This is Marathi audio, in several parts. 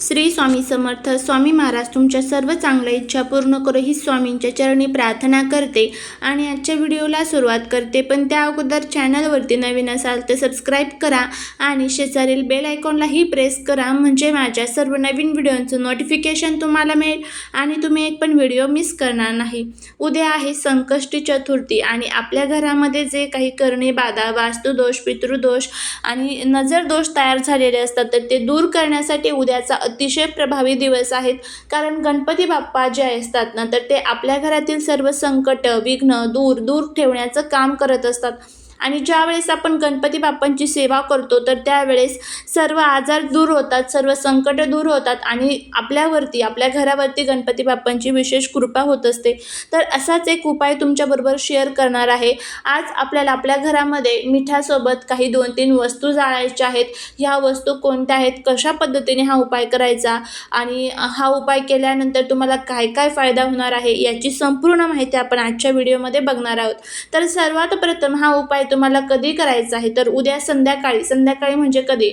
श्री स्वामी समर्थ स्वामी महाराज तुमच्या सर्व चांगल्या इच्छा पूर्ण करू ही स्वामींच्या चरणी प्रार्थना करते आणि आजच्या व्हिडिओला सुरुवात करते. पण त्या अगोदर चॅनलवरती नवीन असाल तर सबस्क्राईब करा आणि शेजारील बेल आयकॉनलाही प्रेस करा म्हणजे माझ्या सर्व नवीन व्हिडिओंचं नोटिफिकेशन तुम्हाला मिळेल आणि तुम्ही एक पण व्हिडिओ मिस करणार नाही. उद्या आहे संकष्टी चतुर्थी आणि आपल्या घरामध्ये जे काही करणे बाधा वास्तुदोष पितृदोष आणि नजर दोष तयार झालेले असतात तर ते दूर करण्यासाठी उद्याचा अतिशय प्रभावी दिवस आहेत. कारण गणपती बाप्पा जे असतात ना तर ते आपल्या घरातील सर्व संकट विघ्न दूर दूर ठेवण्याचं काम करत असतात. आणि ज्यावेळेस आपण गणपती बाप्पांची सेवा करतो तर त्यावेळेस सर्व आजार दूर होतात सर्व संकट दूर होतात आणि आपल्यावरती आपल्या घरावरती गणपती बाप्पांची विशेष कृपा होत असते. तर असाच एक उपाय तुमच्याबरोबर शेअर करणार आहे. आज आपल्याला आपल्या घरामध्ये मिठासोबत काही दोन तीन वस्तू जाळायच्या आहेत. ह्या वस्तू कोणत्या आहेत? कशा पद्धतीने हा उपाय करायचा? आणि हा उपाय केल्यानंतर तुम्हाला काय काय फायदा होणार आहे? याची संपूर्ण माहिती आपण आजच्या व्हिडिओमध्ये बघणार आहोत. तर सर्वात प्रथम हा उपाय तुम्हाला कधी करायचं आहे? तर उद्या संध्याकाळी संध्याकाळी म्हणजे कधी?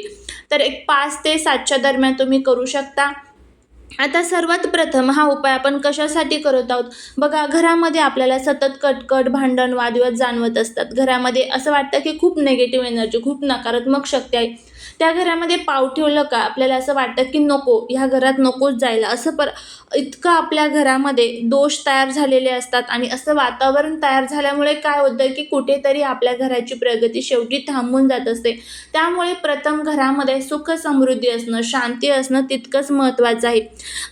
तर एक पाच ते सातच्या दरम्यान तुम्ही करू शकता. आता सर्वात प्रथम हा उपाय आपण कशासाठी करत आहोत? बघा घरामध्ये आपल्याला सतत कटकट भांडण वादविवाद जाणवत असतात. घरामध्ये असं वाटतं की खूप निगेटिव्ह एनर्जी खूप नकारात्मक शक्ती आहे. त्या घरामध्ये पाव ठेवलं का? आपल्याला असं वाटतं की नको ह्या घरात नकोच जायला. असं पर इतकं आपल्या घरामध्ये दोष तयार झालेले असतात आणि असं वातावरण तयार झाल्यामुळे काय होतं की कुठेतरी आपल्या घराची प्रगती शेवटी थांबून जात असते. त्यामुळे प्रथम घरामध्ये सुख समृद्धी असणं शांती असणं तितकंच महत्त्वाचं आहे.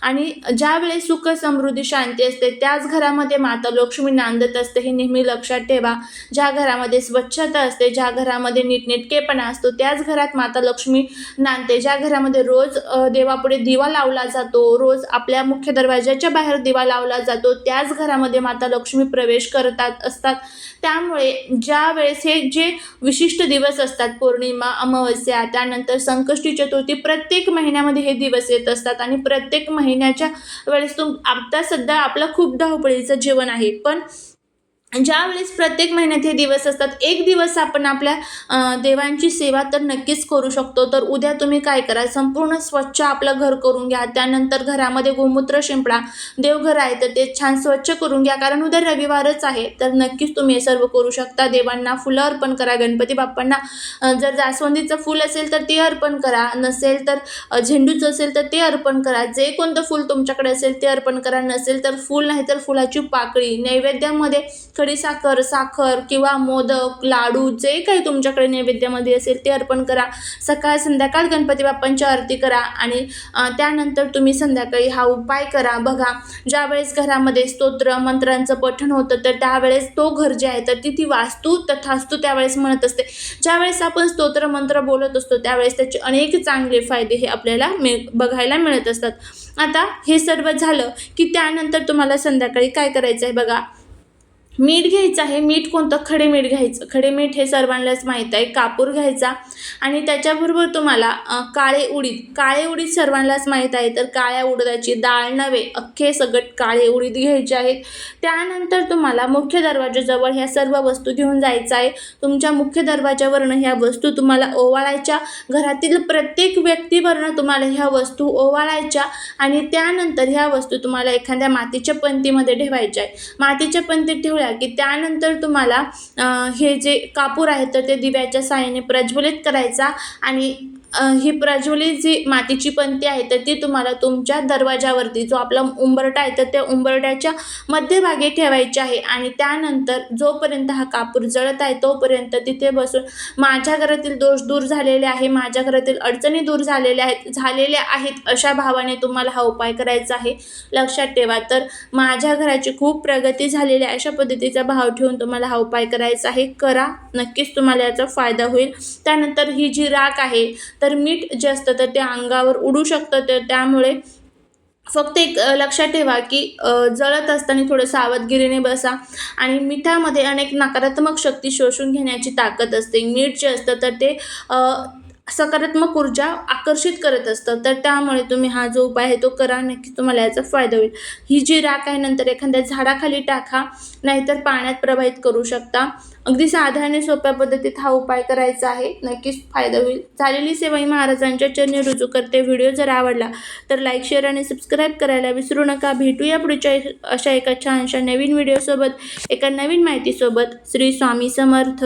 आणि ज्यावेळेस सुख समृद्धी शांती असते त्याच घरामध्ये माता लक्ष्मी नांदत असते हे नेहमी लक्षात ठेवा. ज्या घरामध्ये स्वच्छता असते ज्या घरामध्ये नीटनेटकेपणा असतो त्याच घरात माता लक्ष्मी लक्ष्मी नांदते ज्या घरामध्ये रोज देवापुढे दिवा लावला जातो. रोज आपल्या मुख्य दरवाजाच्या बाहेर दिवा लावला जातो. त्याच घरामध्ये माता लक्ष्मी प्रवेश करतात असतात. त्यामुळे ज्या वेळेस हे जे विशिष्ट दिवस असतात पौर्णिमा अमावस्या त्यानंतर संकष्टी चतुर्थी प्रत्येक महिन्यामध्ये हे दिवस येत असतात. आणि प्रत्येक महिन्याच्या वेळेस तुम आता सध्या आपलं खूप धावपळीचं जीवन आहे. पण ज्यावेळेस प्रत्येक महिन्यात हे दिवस असतात एक दिवस आपण आपल्या देवांची सेवा तर नक्कीच करू शकतो. तर उद्या तुम्ही काय करा संपूर्ण स्वच्छ आपलं घर करून घ्या. त्यानंतर घरामध्ये गोमूत्र शिंपडा देवघर आहे तर ते छान स्वच्छ करून घ्या. कारण उद्या रविवारच आहे. तर नक्कीच तुम्ही हे सर्व करू शकता. देवांना फुलं अर्पण करा. गणपती बाप्पांना जर जास्वंदीचं फूल असेल तर ते अर्पण करा. नसेल तर झेंडूचं असेल तर ते अर्पण करा. जे कोणतं फूल तुमच्याकडे असेल ते अर्पण करा. नसेल तर फूल नाही तर फुलाची पाकळी. नैवेद्यामध्ये खडीसाखर साखर किंवा मोदक लाडू जे काही तुमच्याकडे नैवेद्यामध्ये असेल ते अर्पण करा. सकाळ संध्याकाळ गणपती बाप्पांची आरती करा आणि त्यानंतर तुम्ही संध्याकाळी हा उपाय करा. बघा ज्यावेळेस घरामध्ये स्तोत्र मंत्रांचं पठण होतं तर त्यावेळेस तो घर जे आहे तर ती ती वास्तू तथास्तू त्यावेळेस म्हणत असते. ज्यावेळेस आपण स्तोत्र मंत्र बोलत असतो त्यावेळेस त्याचे अनेक चांगले फायदे हे आपल्याला मिळ बघायला मिळत असतात. आता हे सर्व झालं की त्यानंतर तुम्हाला संध्याकाळी काय करायचं आहे बघा? मीठ घ्यायचं आहे. मीठ कोणतं? खडे मीठ घ्यायचं. खडे मीठ हे सर्वांनाच माहीत आहे. कापूर घ्यायचा. आणि त्याच्याबरोबर तुम्हाला काळे उडीद. काळे उडीद सर्वांनाच माहीत आहे. तर काळ्या उडदाची डाळ नव्हे अख्खे सगट काळे उडीद घ्यायचे आहेत. त्यानंतर तुम्हाला मुख्य दरवाजाजवळ ह्या सर्व वस्तू घेऊन जायचं आहे. तुमच्या मुख्य दरवाजावरनं ह्या वस्तू तुम्हाला ओवाळायच्या. घरातील प्रत्येक व्यक्तीवरनं तुम्हाला ह्या वस्तू ओवाळायच्या. आणि त्यानंतर ह्या वस्तू तुम्हाला एखाद्या मातीच्या पंतीमध्ये ठेवायच्या आहे मातीच्या पंतीत ठेवल्या की त्यानंतर तुम्हाला हे जे कापूर आहेत तर ते दिव्याच्या साहाय्याने प्रज्वलित करायचा आणि ही प्रज्वलित जी मातीची पंती आहे तर ती तुम्हाला तुमच्या दरवाजावरती जो आपला उंबरटा आहे तर त्या उंबरट्याच्या मध्यभागी ठेवायची आहे. आणि त्यानंतर जोपर्यंत हा कापूर जळत आहे तोपर्यंत तिथे बसून माझ्या घरातील दोष दूर झालेले आहे माझ्या घरातील अडचणी दूर झालेल्या आहेत झालेल्या आहेत अशा भावाने तुम्हाला हा उपाय करायचा आहे. लक्षात ठेवा. तर माझ्या घराची खूप प्रगती झालेली आहे अशा पद्धतीचा भाव ठेवून तुम्हाला हा उपाय करायचा आहे. करा. नक्कीच तुम्हाला याचा फायदा होईल. त्यानंतर ही जी राख आहे तर मीठ जे असतं तर ते अंगावर उडू शकतं. तर त्यामुळे फक्त एक लक्षात ठेवा की जळत असताना थोडं सावधगिरीने बसा आणि मिठामध्ये अनेक नकारात्मक शक्ती शोषून घेण्याची ताकद असते. मीठ जे असतं तर ते सकारात्मक ऊर्जा आकर्षित करत असतं. तर त्यामुळे तुम्ही हा जो उपाय आहे तो करा नक्की तुम्हाला याचा फायदा होईल. ही जी राख आहे नंतर एखाद्या झाडाखाली टाका नाहीतर पाण्यात प्रवाहित करू शकता. अगदी साधारण सोप्या पद्धतीत हा उपाय करायचा आहे. नक्कीच फायदा होईल. झालेली सेवा ही महाराजांच्या चरणी रुजू करते. व्हिडिओ जर आवडला तर लाईक शेअर आणि सबस्क्राईब करायला विसरू नका. भेटूया पुढच्या अशा एका छानशा नवीन व्हिडिओसोबत एका नवीन माहितीसोबत. श्री स्वामी समर्थ.